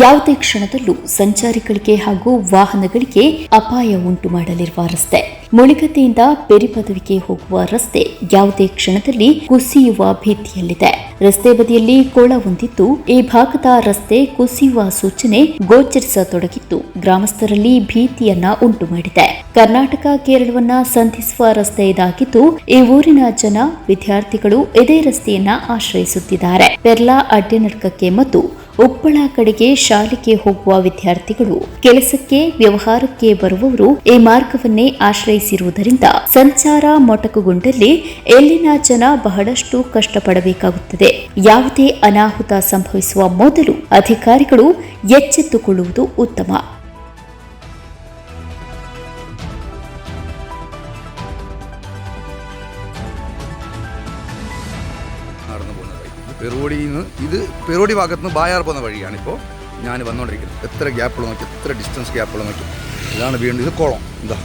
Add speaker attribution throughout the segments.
Speaker 1: ಯಾವುದೇ ಕ್ಷಣದಲ್ಲೂ ಸಂಚಾರಿಗಳಿಗೆ ಹಾಗೂ ವಾಹನಗಳಿಗೆ ಅಪಾಯ ಉಂಟು ಮಾಡಲಿರುವ ರಸ್ತೆ. ಮುಳಿಗದ್ದೆಯಿಂದ ಪೆರಿಪದವಿಗೆ ಹೋಗುವ ರಸ್ತೆ ಯಾವುದೇ ಕ್ಷಣದಲ್ಲಿ ಕುಸಿಯುವ ಭೀತಿಯಲ್ಲಿದೆ. ರಸ್ತೆ ಬದಿಯಲ್ಲಿ ಕೋಳ ಹೊಂದಿದ್ದು, ಈ ಭಾಗದ ರಸ್ತೆ ಕುಸಿಯುವ ಸೂಚನೆ ಗೋಚರಿಸತೊಡಗಿದ್ದು, ಗ್ರಾಮಸ್ಥರಲ್ಲಿ ಭೀತಿಯನ್ನ ಉಂಟು ಮಾಡಿದೆ. ಕರ್ನಾಟಕ ಕೇರಳವನ್ನ ಸಂಧಿಸುವ ರಸ್ತೆ ಇದಾಗಿದ್ದು, ಈ ಊರಿನ ಜನ, ವಿದ್ಯಾರ್ಥಿಗಳು ಇದೇ ರಸ್ತೆಯನ್ನ ಆಶ್ರಯಿಸುತ್ತಿದ್ದಾರೆ. ಪೆರ್ಲಾ ಅಡ್ಡನಡ್ಕಕ್ಕೆ ಮತ್ತು ಉಪ್ಪಳ ಕಡೆಗೆ ಶಾಲೆಗೆ ಹೋಗುವ ವಿದ್ಯಾರ್ಥಿಗಳು ಕೆಲಸಕ್ಕೆ, ವ್ಯವಹಾರಕ್ಕೆ ಬರುವವರು ಈ ಮಾರ್ಗವನ್ನೇ ಆಶ್ರಯಿಸಿರುವುದರಿಂದ ಸಂಚಾರ ಮೊಟಕುಗೊಂಡಲ್ಲಿ ಎಲ್ಲಿನ ಜನ ಬಹಳಷ್ಟು ಕಷ್ಟಪಡಬೇಕಾಗುತ್ತದೆ. ಯಾವುದೇ ಅನಾಹುತ ಸಂಭವಿಸುವ ಮೊದಲು ಅಧಿಕಾರಿಗಳು ಎಚ್ಚೆತ್ತುಕೊಳ್ಳುವುದು ಉತ್ತಮ.
Speaker 2: പെറുവടിയിൽ നിന്ന് ഇത് പെറുവടി ഭാഗത്ത് നിന്ന് ബായാർ പോകുന്ന വഴിയാണ് ഇപ്പോൾ ഞാൻ വന്നുകൊണ്ടിരിക്കുന്നത് എത്ര ഗ്യാപ്പുകൾ നോക്കി എത്ര ഡിസ്റ്റൻസ് ഗ്യാപ്പുകൾ നോക്കി ഇതാണ് വീണ്ടും ഇത് കുളം. എന്താ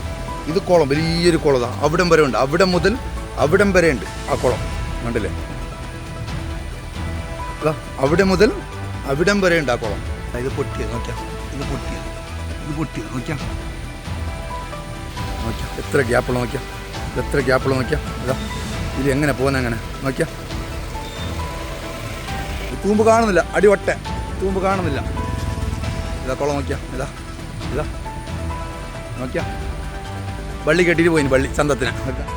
Speaker 2: ഇത് കുളം വലിയൊരു കുളം ഇതാ. അവിടം വരെ ഉണ്ട്. അവിടം മുതൽ അവിടം വരെ ഉണ്ട് ആ കുളം. കണ്ടില്ലേ? അതാ അവിടെ മുതൽ അവിടം വരെ ഉണ്ട് ആ കുളം. ഇത് പൊട്ടിയത് നോക്കിയാ. ഇത് പൊട്ടിയത്. ഇത് പൊട്ടിയത് നോക്കിയാ. നോക്കിയാ. എത്ര ഗ്യാപ്പുള്ള നോക്കിയാ. എത്ര ഗ്യാപ്പുള്ള നോക്കിയാ. ഇതാ ഇത് എങ്ങനെ പോകുന്ന എങ്ങനെ നോക്കിയാ. തൂമ്പ് കാണുന്നില്ല അടിവട്ട തൂമ്പ് കാണുന്നില്ല ഇതാ കുളം നോക്കിയാ ഇതാ ഇതാ നോക്കിയാ വള്ളി കെട്ടിയിട്ട് പോയിന് വള്ളി ചന്തത്തിന് നോക്കാം.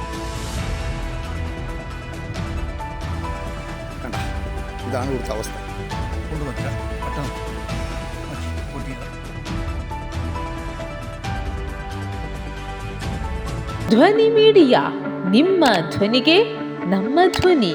Speaker 2: കണ്ട ഇതാണ് ഇവിടുത്തെ അവസ്ഥ കൊണ്ട് നോക്കിയാ പെട്ടെന്ന് നോക്കി, പൊട്ടിയതാ.
Speaker 3: ಧ್ವನಿ ಮೀಡಿಯಾ ನಿಮ್ಮ ಧ್ವನಿಗೆ ನಮ್ಮ ಧ್ವನಿ